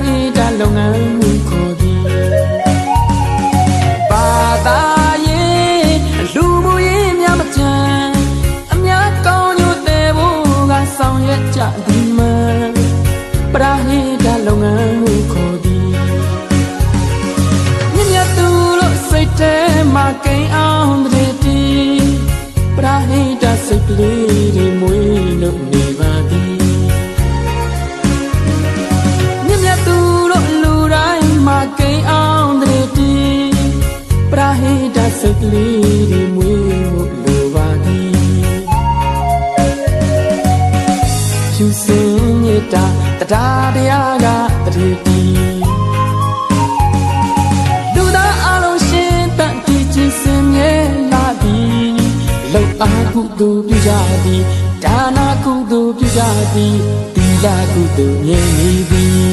ဟိတလုပ်ငန်းမှုခေါ်သည်ဘာသာရေးလူမှုရေးများမကြမ်းအများကောင်းညို့တဲ့ဘိုးကဆောင်ရွက်ကြသည်မပရာဟိတလုပ်ငန်းမှုခေါ်သည်မြတ်မြတ်သူတို့စိတ်ထဲမှာကိန်းအောင်တဲ့တီပရာဟိတစိတ်ကလေးတွေမွေးလို့ စိတ်ကလေးတွေမွေးဖို့လိုပါသည်ဖြူစင်မြတ်တာတရားတရားကတည်းတီလူသားအလုံးရှင်တန်တီချင်းစင်မြဲလာသည်လောက်အားကုသိုလ်ပြုကြသည်ဒါနာကုသိုလ်ပြုကြသည်သီလကုသိုလ်မြဲနေသည်